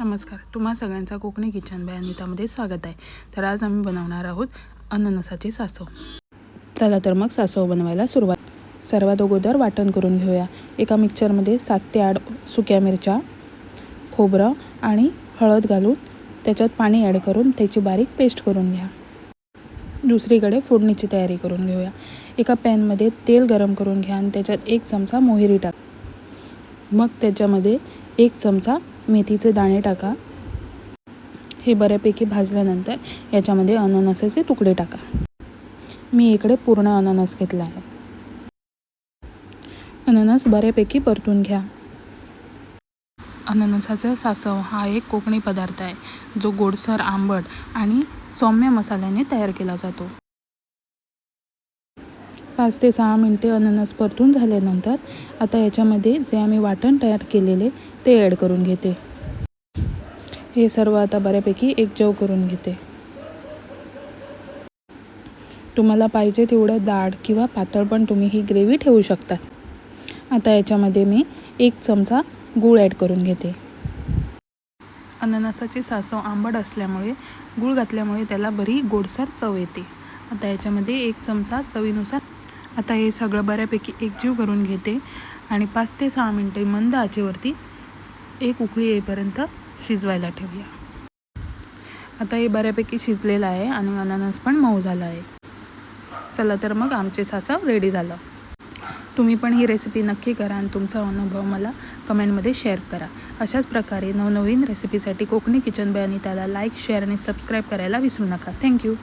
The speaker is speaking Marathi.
नमस्कार. तुम्हा सगळ्यांचा कोकणी किचन बाय अनितामध्ये स्वागत आहे. तर आज आम्ही बनवणार आहोत अननसाचे सासव. चला तर मग सासव बनवायला सुरुवात. सर्वात अगोदर वाटण करून घेऊया. एका मिक्सरमध्ये सात ते आठ सुक्या मिरच्या खोबरं आणि हळद घालून त्याच्यात पाणी ॲड करून त्याची बारीक पेस्ट करून घ्या. दुसरीकडे फोडणीची तयारी करून घेऊया. एका पॅनमध्ये तेल गरम करून घ्या आणि त्याच्यात एक चमचा मोहरी टाक. मग त्याच्यामध्ये एक चमचा मेथीचे दाणे टाका. हे बऱ्यापैकी भाजल्यानंतर याच्यामध्ये अननसाचे तुकडे टाका. मी इकडे पूर्ण अननस घेतला आहे. अननस बऱ्यापैकी परतून घ्या. अननसाचा सासव हा एक कोकणी पदार्थ आहे जो गोडसर आंबट आणि सौम्य मसाल्याने तयार केला जातो. पाच ते सहा मिनटे अननस परतून झाल्यानंतर आता याच्यामध्ये जे आम्ही वाटण तयार केलेले ते ॲड करून घेते. हे सर्व आता बऱ्यापैकी एकजीव करून घेते. तुम्हाला पाहिजे तेवढं दाढ किंवा पातळ पण तुम्ही ही ग्रेव्ही ठेवू शकतात. आता याच्यामध्ये मी एक चमचा गूळ ॲड करून घेते. अननसाचे सासव आंबट असल्यामुळे गूळ घातल्यामुळे त्याला बरी गोडसर चव येते. आता याच्यामध्ये एक चमचा चवीनुसार आता हे सगळं बऱ्यापैकी एकजीव करून घेते आणि पाच ते सहा मिनटे मंद आचेवरती एक उकळी येईपर्यंत शिजवायला ठेवूया. आता हे बऱ्यापैकी शिजलेलं आहे आणि अननस पण मऊ झाला आहे. चला तर मग आमचे सासव रेडी झालं. तुम्ही पण ही रेसिपी नक्की करा आणि तुमचा अनुभव मला कमेंटमध्ये शेअर करा. अशाच प्रकारे नवनवीन रेसिपीसाठी कोकणी किचन बयानी आणि त्याला लाईक शेअर आणि सबस्क्राईब करायला विसरू नका. थँक्यू